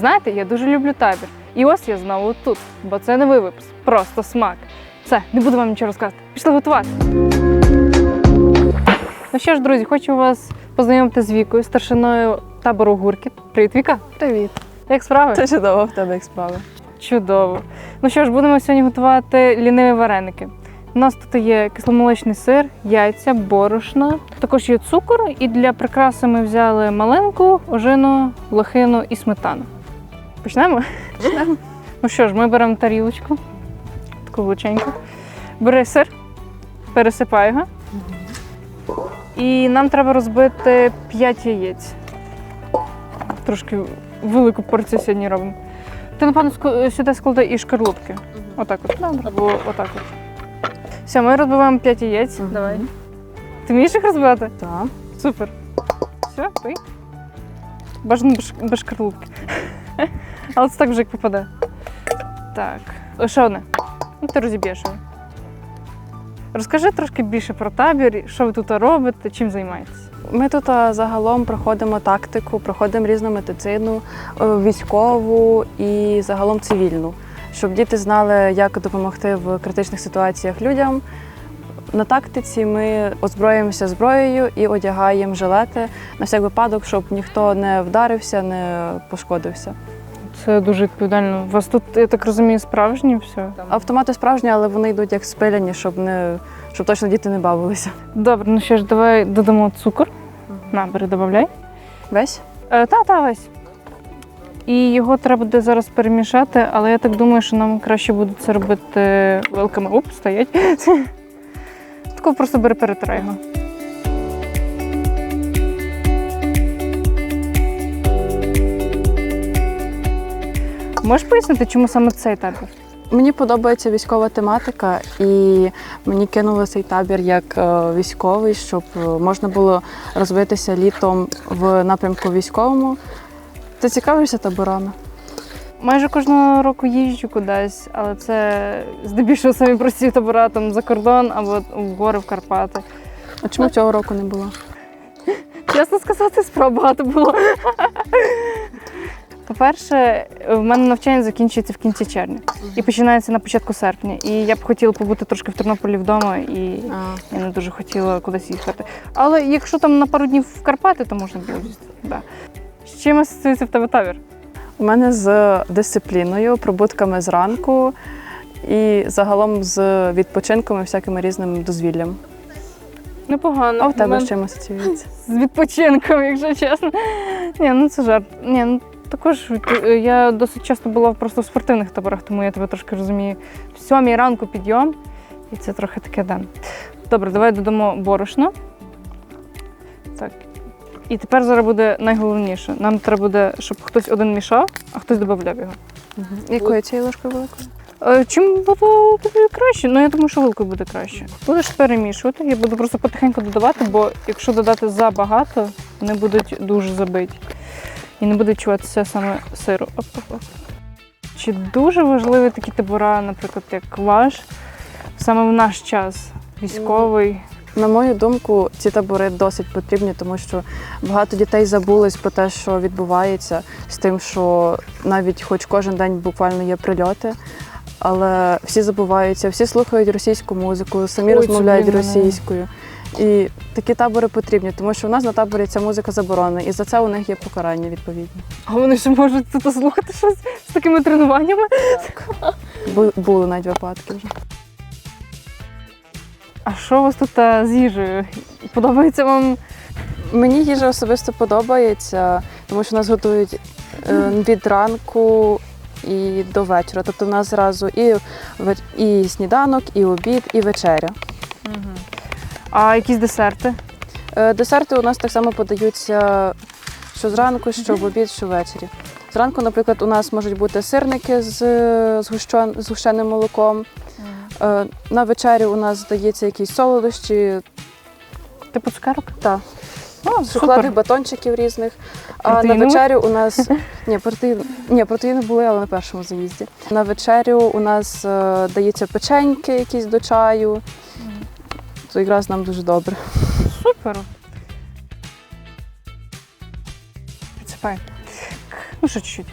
знаєте, я дуже люблю табір. І ось я знову тут, бо це новий випуск. Просто смак. Все, не буду вам нічого розказувати. Пішли готувати. Ну що ж, друзі, хочу вас познайомити з Вікою, старшиною табору Гуркіт. Привіт, Віка! Привіт. Як справи? Це чудово в тебе як справи. Чудово. Ну що ж, будемо сьогодні готувати ліниві вареники. У нас тут є кисломолочний сир, яйця, борошно, також є цукор, і для прикраси ми взяли маленьку, ожину, лохину і сметану. Почнемо? Почнемо. Ну що ж, ми беремо тарілочку, таку величеньку. Бери сир, пересипай його. І нам треба розбити 5 яєць. Трошки велику порцію сьогодні робимо. Ти, напевно, сюди складай і шкарлупки. Отак от. Або отак от. Все, ми розбиваємо 5 яєць. Давай. Ти вмієш їх розбивати? Так. Супер. Все, пий. Бажано без, без шкарлупки. Але це так вже як попаде. Так. Ще одне. Ну, ти розіб'єш. Розкажи трошки більше про табір, що ви тут робите, чим займаєтесь. Ми тут загалом проходимо тактику, проходимо різну медицину, е, військову і загалом цивільну, щоб діти знали, як допомогти в критичних ситуаціях людям. На тактиці ми озброїмося зброєю і одягаємо жилети на всяк випадок, щоб ніхто не вдарився, не пошкодився. Це дуже відповідально. У вас тут, я так розумію, справжні все. Автомати справжні, але вони йдуть як спиляні, щоб не щоб точно діти не бавилися. Добре, ну що ж, давай додамо цукор. На, бери, додай. Весь? Е, та, та, весь. І його треба буде зараз перемішати, але я так думаю, що нам краще буде це робити вилками. Оп, стоять. Тако просто бери перетирай його. Можеш пояснити, чому саме цей табір? Мені подобається військова тематика, і мені кинули цей табір як е, військовий, щоб е, можна було розвитися літом в напрямку військовому. Ти цікавишся таборами? Майже кожного року їжджу кудись, але це здебільшого самі прості табора там за кордон або в гори в Карпати. А чому цього року не було? Чесно сказати, справ багато було. По-перше, в мене навчання закінчується в кінці червня і починається на початку серпня. І я б хотіла побути трошки в Тернополі вдома, і А, я не дуже хотіла кудись їхати. Але якщо там на пару днів в Карпати, то можна було їздити. Да. З чим асоціюється в тебе табір? у мене з дисципліною, пробутками зранку і загалом з відпочинком і всякими різними дозвіллям. Непогано. А в тебе з чим асоціюється? з відпочинком, якщо чесно. Ні, ну це жарт. Ні, ну також я досить часто була просто в спортивних таборах, тому я тебе трошки розумію. В сьомій ранку підйом, і це трохи таке да. Добре, давай додамо борошно. Так. І тепер зараз буде найголовніше. Нам треба буде, щоб хтось один мішав, а хтось додавав його. Якою цією ложкою великою? Е, Чим буде тобі краще? Ну я думаю, що вилкою буде краще. Будеш перемішувати. Я буду просто потихеньку додавати, бо якщо додати забагато, вони будуть дуже забиті. І не буде чуватися саме сиру. Чи дуже важливі такі табора, наприклад, як ваш, саме в наш час, військовий? На мою думку, ці табори досить потрібні, тому що багато дітей забулись про те, що відбувається, з тим, що навіть хоч кожен день буквально є прильоти, але всі забуваються, всі слухають російську музику, самі Ой, розмовляють блін, ну. І такі табори потрібні, тому що у нас на таборі ця музика заборонена, і за це у них є покарання відповідні. А вони ж можуть тут слухати щось з такими тренуваннями. Бу- Були навіть випадки вже. А що у вас тут а, з їжею? Подобається вам? Мені їжа особисто подобається, тому що нас готують е, від ранку і до вечора. Тобто в нас зразу і, і сніданок, і обід, і вечеря. А якісь десерти? Е, Десерти у нас так само подаються що зранку, що в обід, що ввечері. Зранку, наприклад, у нас можуть бути сирники з, згущен- з гущеним молоком. Е, На вечерю у нас здається якісь солодощі Типу цукерок? та О, шоколадних батончиків різних. А на вечерю у нас ні, протеїн, ні, протеїни були, але на першому заїзді. На вечерю у нас е, дається печеньки якісь до чаю. То якраз нам дуже добре. Супер. Підсипай. Ну, ще чуть-чуть.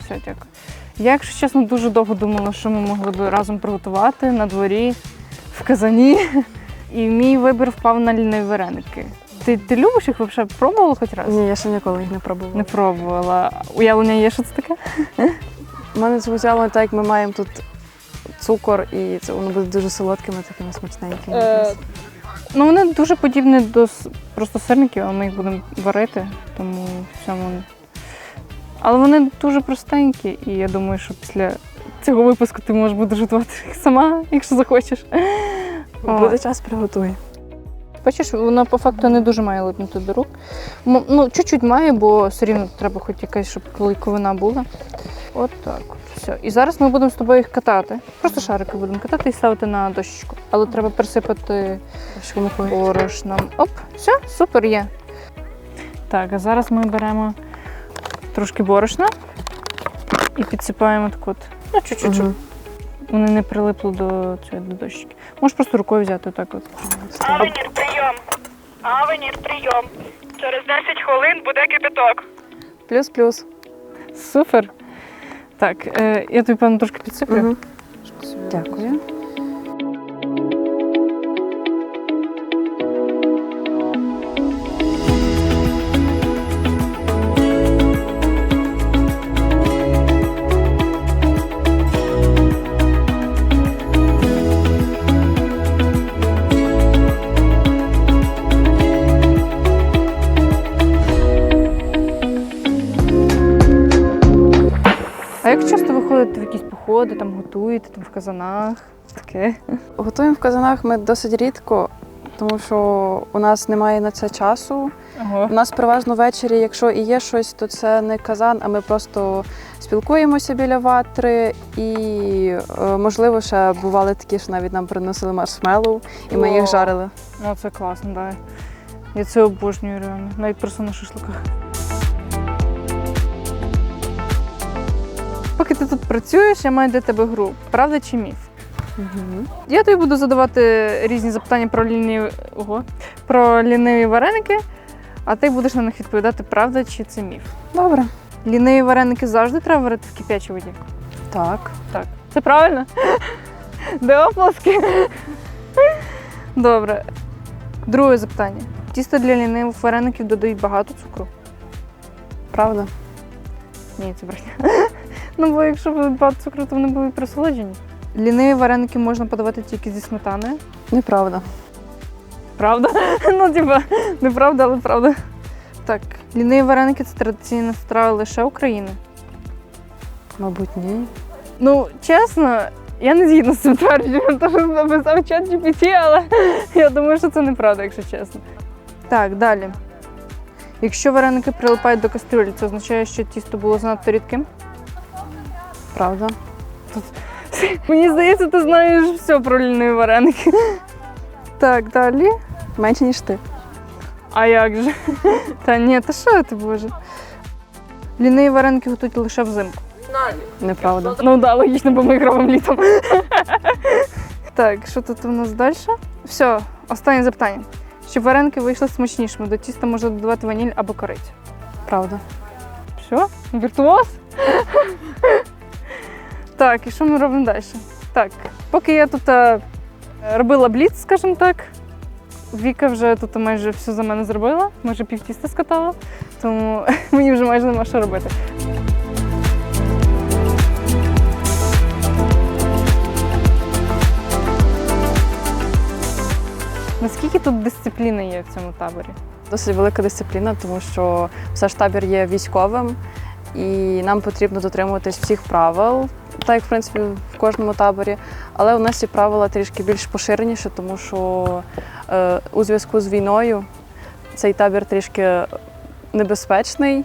Все, дякую. Я, якщо чесно, дуже довго думала, що ми могли б разом приготувати на дворі, в казані. І мій вибір впав на ліниві вареники. Ти, ти любиш їх взагалі? Пробувала хоч раз? Ні, я ще ніколи їх не пробувала. Не пробувала. Уявлення є, що це таке? У мене звучало так, як ми маємо тут цукор, і це воно буде дуже солодкими, такими смачненькими. Е, Ну, вони дуже подібні до просто сирників, а ми їх будемо варити, тому в цьому. Але вони дуже простенькі, і я думаю, що після цього випуску ти можеш будеш готувати їх сама, якщо захочеш. Буде час приготуй. Бачиш, воно по факту не дуже має липнути до рук. Ну, чуть-чуть має, бо все рівно треба хоч якась, щоб клейковина була. От так. От. Все. І зараз ми будемо з тобою їх катати. Просто шарики будемо катати і ставити на дощечку. Але треба присипати борошном. Оп, все, супер є. Так, а зараз ми беремо трошки борошна і підсипаємо так от. Ну, чуть-чуть, Мгм. вони не прилипли до цієї до дощечки. Можеш просто рукою взяти так от. Авенір, прийом. Авенір, прийом. Через 10 хвилин буде кипяток. Плюс-плюс. Супер. Так, е, я тобі певно трошки підсиплю. Угу. Дякую. Походи, там готуєте, там в казанах? Таке. Готуємо в казанах ми досить рідко, тому що у нас немає на це часу. Ого. У нас переважно ввечері, якщо і є щось, то це не казан, а ми просто спілкуємося біля ватри. І е, можливо, ще бували такі, що навіть нам приносили маршмеллоу, і ми їх жарили. Ну, це класно, так. Я це обожнюю реально. Навіть просто на шашликах. Поки ти тут працюєш, я маю для тебе гру. Правда чи міф? Угу. Я тобі буду задавати різні запитання про ліниві, Ого. про ліниві вареники, а ти будеш на них відповідати, правда чи це міф. Добре. Ліниві вареники завжди треба варити в кип'ячій воді. Так. Так. Це правильно? Де оплески? Добре. Друге запитання. Тісто для лінивих вареників додають багато цукру? Правда. Ні, це брехня. Ну, бо якщо буде багато цукру, то вони будуть присолоджені. Ліниві вареники можна подавати тільки зі сметаною. Неправда. Правда? Ну, типа, неправда, але правда. Так, ліниві вареники це традиційна страва лише України. Мабуть, ні. Ну, чесно, я не згідна з цим твердженням, тому що написав чат GPT, але я думаю, що це неправда, якщо чесно. Так, далі. Якщо вареники прилипають до кастрюлі, це означає, що тісто було занадто рідким. Правда. Мені здається, ти знаєш все про ліниві вареники. Так, далі. Менше, ніж ти. А як же? Та ні, та що ти боже? Ліниві вареники готують лише взимку. Неправда. Ну так, да, логічно, бо ми їх робимо літом. так, що тут у нас далі? Все, останнє запитання. Щоб вареники вийшли смачнішими, до тіста можна додавати ваніль або корицю. Правда. Все? Віртуоз? Так, і що ми робимо далі? Так, поки я тут е, робила бліц, скажімо так, Віка вже тут майже все за мене зробила, майже пів тіста скатала, тому мені вже майже нема що робити. Наскільки тут дисципліни є в цьому таборі? Досить велика дисципліна, тому що все ж табір є військовим, і нам потрібно дотримуватись всіх правил, так як в принципі в кожному таборі. Але у нас ці правила трішки більш поширеніші, тому що е, у зв'язку з війною цей табір трішки небезпечний.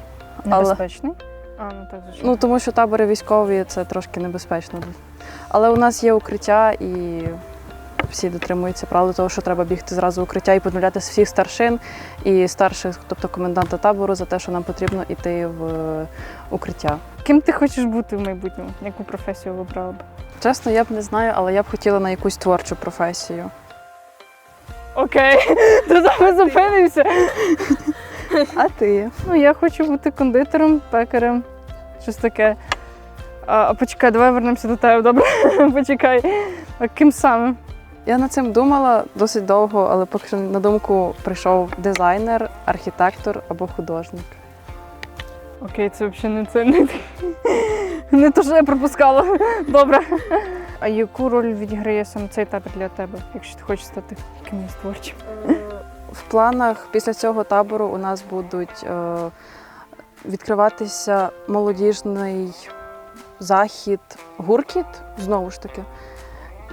Але- Небезпечний? А, ну так, звичайно. Ну тому що табори військові це трошки небезпечно. Але у нас є укриття і всі дотримуються правил того, що треба бігти зразу в укриття і подивлятися всіх старшин і старших, тобто коменданта табору, за те, що нам потрібно йти в е, укриття. Ким ти хочеш бути в майбутньому? Яку професію вибрала б? Чесно, я б не знаю, але я б хотіла на якусь творчу професію. Окей, то ми зупинимося. А ти? Ну, я хочу бути кондитером, пекарем, щось таке. А, а почекай, давай вернемося до тебе, добре? почекай. А ким саме? Я над цим думала досить довго, але поки що на думку прийшов дизайнер, архітектор або художник. Окей, це взагалі не це не, не то, що я пропускала. Добре. А яку роль відіграє саме цей табір для тебе, якщо ти хочеш стати кимось творчим? В планах після цього табору у нас будуть е, відкриватися молодіжний захід гуркіт, знову ж таки.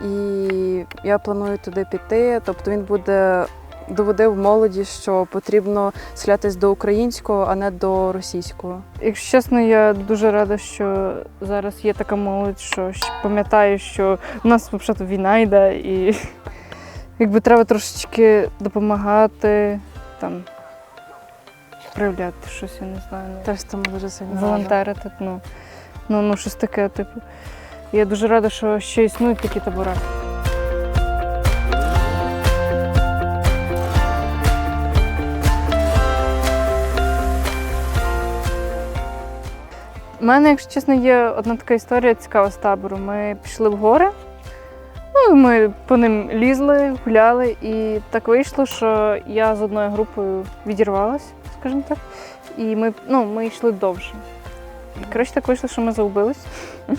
І я планую туди піти. Тобто він буде доводив молоді, що потрібно схилятись до українського, а не до російського. Якщо чесно, я дуже рада, що зараз є така молодь, що пам'ятаю, що в нас взагалі війна йде, і якби треба трошечки допомагати, там проявляти щось, я не знаю. ну, Теж цим дуже сильно волонтерити, ну, ну, ну щось таке, типу. Я дуже рада, що ще існують такі табори. У мене, якщо чесно, є одна така історія цікава з табору. Ми пішли в гори, ну, ми по ним лізли, гуляли, і так вийшло, що я з одною групою відірвалась, скажімо так. І ми, ну, ми йшли довше. І, коротше, так вийшло, що ми загубились.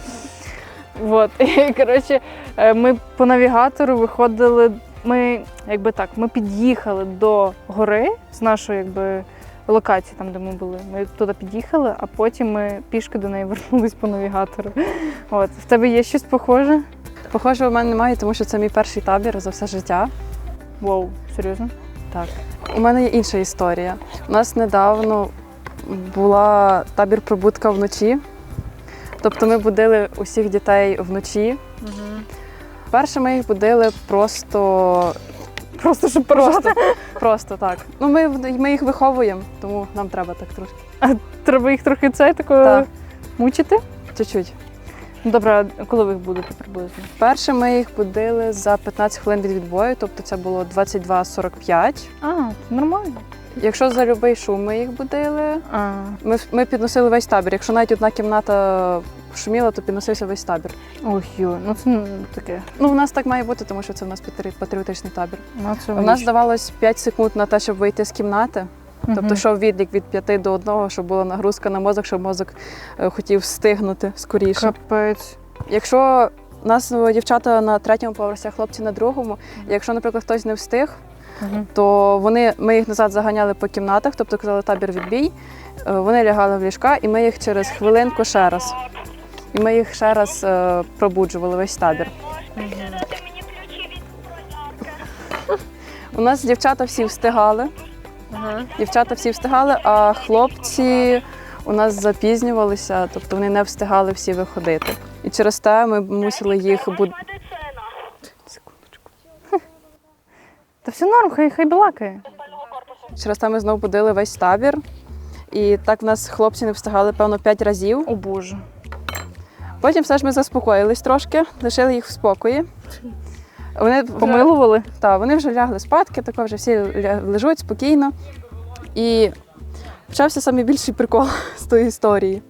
Вот. І, коротше, е, ми по навігатору виходили. Ми, якби так, ми під'їхали до гори з нашої якби, локації, там, де ми були. Ми туди під'їхали, а потім ми пішки до неї вернулись по навігатору. От. В тебе є щось похоже? Похоже, у мене немає, тому що це мій перший табір за все життя. Вау, серйозно? Так. У мене є інша історія. У нас недавно була табір прибутка вночі. Тобто ми будили усіх дітей вночі. Перше ми їх будили просто, Просто щоб просто, просто так. Ну, ми, ми їх виховуємо, тому нам треба так трошки. А Треба їх трохи це такою Так. мучити. Чуть-чуть. Ну, Добре, коли ви їх будете приблизно? Перше ми їх будили за 15 хвилин від відбою, тобто це було 22.45. А, нормально. Якщо за любий шум ми їх будили, А, ми, ми підносили весь табір. Якщо навіть одна кімната шуміла, то підносився весь табір. ох, йо, ну це ну, таке. Ну, у нас так має бути, тому що це у нас патріотичний табір. Ну, це У нас давалось 5 секунд на те, щоб вийти з кімнати. Тобто, йшов відлік від 5 до 1, щоб була нагрузка на мозок, щоб мозок е, хотів встигнути скоріше. Капець. Якщо у нас е, дівчата на третьому поверсі, а хлопці на другому, якщо, наприклад, хтось не встиг, Мгм. то вони, ми їх назад заганяли по кімнатах, тобто казали табір відбій. Е, Вони лягали в ліжка, і ми їх через хвилинку ще раз. І ми їх ще раз е, пробуджували весь табір. У нас дівчата всі встигали. Дівчата всі встигали, а хлопці у нас запізнювалися, тобто вони не встигали всі виходити. І через те ми мусили їх буд... Та все норм, хай хай балакає. через те ми знову будили весь табір. І так в нас хлопці не встигали, певно, п'ять разів. О Боже. Потім все ж ми заспокоїлись трошки, лишили їх в спокої. Вони вже, Помилували? та, вони вже лягли спадки, тако вже всі лежуть спокійно. І почався найбільший прикол з тої історії.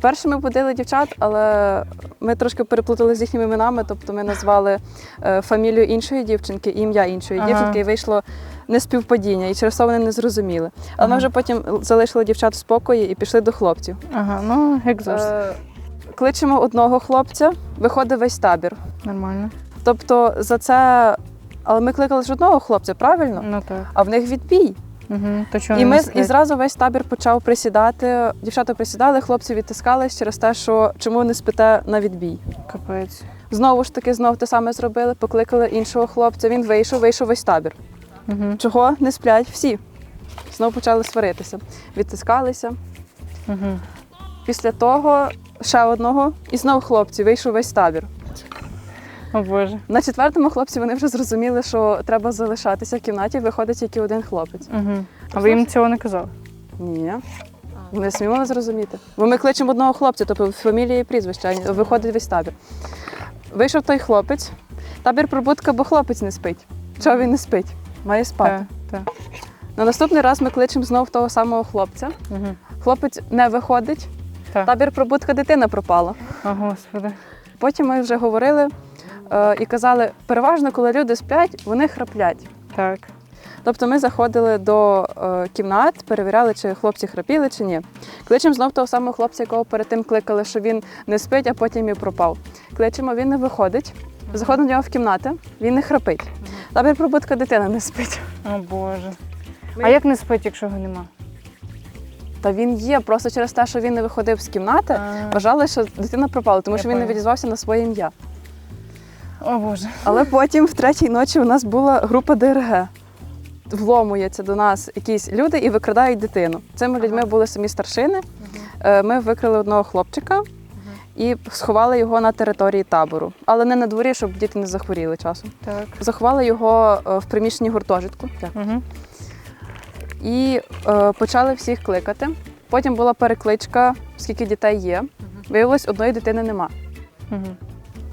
Перше ми будили дівчат, але ми трошки переплутали з їхніми іменами, тобто ми назвали е, фамілію іншої дівчинки і ім'я іншої Ага. дівчинки, і вийшло неспівпадіння, і через це вони не зрозуміли. Але Ага. ми вже потім залишили дівчат в спокої і пішли до хлопців. Ага, ну як завжди. Кличемо одного хлопця, виходить весь табір. Нормально. Тобто за це. Але ми кликали ж одного хлопця, правильно? Ну так. А в них відбій. Угу. То чого І ми і зразу весь табір почав присідати. Дівчата присідали, хлопці відтискались через те, що чому не спите на відбій. Капець. Знову ж таки, знов те саме зробили, покликали іншого хлопця. Він вийшов, вийшов весь табір. Угу. Чого не сплять всі? Знову почали сваритися, відтискалися. Угу. Після того ще одного, і знову хлопці, вийшов весь табір. О Боже. На четвертому хлопці вони вже зрозуміли, що треба залишатися в кімнаті, виходить тільки один хлопець. Угу. А ви їм цього не казали? Ні. Вони самі мали зрозуміти. Бо ми кличемо одного хлопця, тобто фамілія і прізвище, а виходить весь табір. Вийшов той хлопець, табір прибутка, бо хлопець не спить. Чого він не спить? Має спати. Так, так. На наступний раз ми кличемо знов того самого хлопця. Угу. Хлопець не виходить. Так. Табір пробудка дитина пропала. О, Господи. Потім ми вже говорили е, і казали, переважно, коли люди сплять, вони храплять. Так. Тобто ми заходили до е, кімнат, перевіряли, чи хлопці храпіли, чи ні. Кличемо знов того самого хлопця, якого перед тим кликали, що він не спить, а потім і пропав. Кличемо, він не виходить. Заходимо до нього в кімнату, він не храпить. Табір пробудка дитина не спить. О Боже. А як не спить, якщо його нема? Та він є просто через те, що він не виходив з кімнати. А. Вважали, що дитина пропала, тому Я що він не поняла. відізвався на своє ім'я. О Боже. Але потім, в третій ночі, у нас була група ДРГ. Вломуються до нас якісь люди і викрадають дитину. Цими людьми були самі старшини. Е, Ми викрили одного хлопчика і сховали його на території табору, але не на дворі, щоб діти не захворіли часом. Так. Заховали його е, в приміщенні гуртожитку Угу. І е, почали всіх кликати. Потім була перекличка, скільки дітей є. Виявилось, одної дитини нема.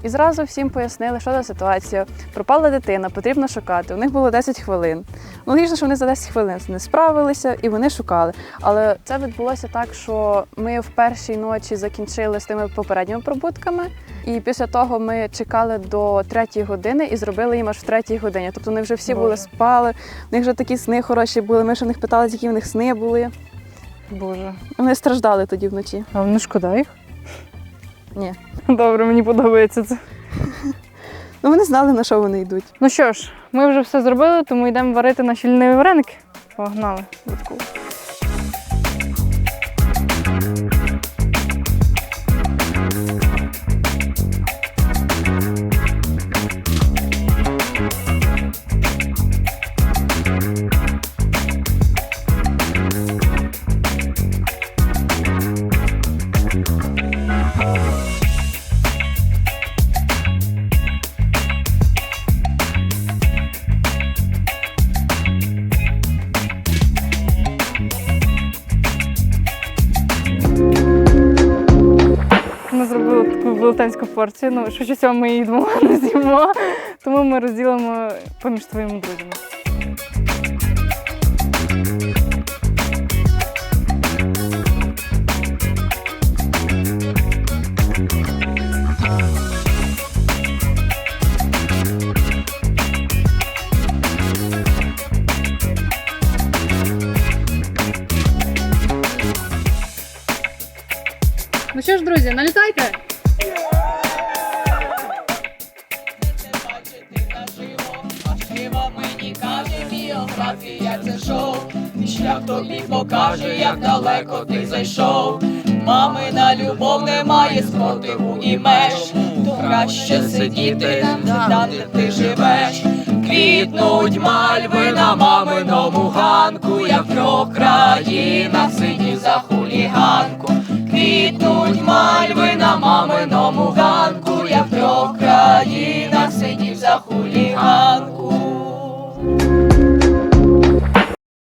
І зразу всім пояснили, що за ситуація. Пропала дитина, потрібно шукати. У них було 10 хвилин. Ну, логічно, що вони за 10 хвилин не справилися і вони шукали. Але це відбулося так, що ми в першій ночі закінчили з тими попередніми пробудками. І після того ми чекали до третьої години і зробили їм аж в третій годині. Тобто вони вже всі були спали, в них вже такі сни хороші були. Ми ще в них питали, які в них сни були. Боже. Вони страждали тоді вночі. А не шкода їх? Ні. Добре, мені подобається це. Ну вони знали, на що вони йдуть. Ну що ж, ми вже все зробили, тому йдемо варити наші ліниві вареники. Погнали. Будку. велетенську порцію. Ну, що цього ми її двома не з'їмо, тому ми розділимо поміж твоїми друзями. Ну що ж, друзі, налітайте! каже біографія, це шоу, і шлях тобі покаже, як далеко ти зайшов. Мамина любов не має спротиву і меж, то краще сидіти там, де ти живеш. Квітнуть мальви на маминому ганку, я в трьох країнах сидів за хуліганку. Квітнуть мальви на маминому ганку, я в трьох країнах сидів за хуліганку.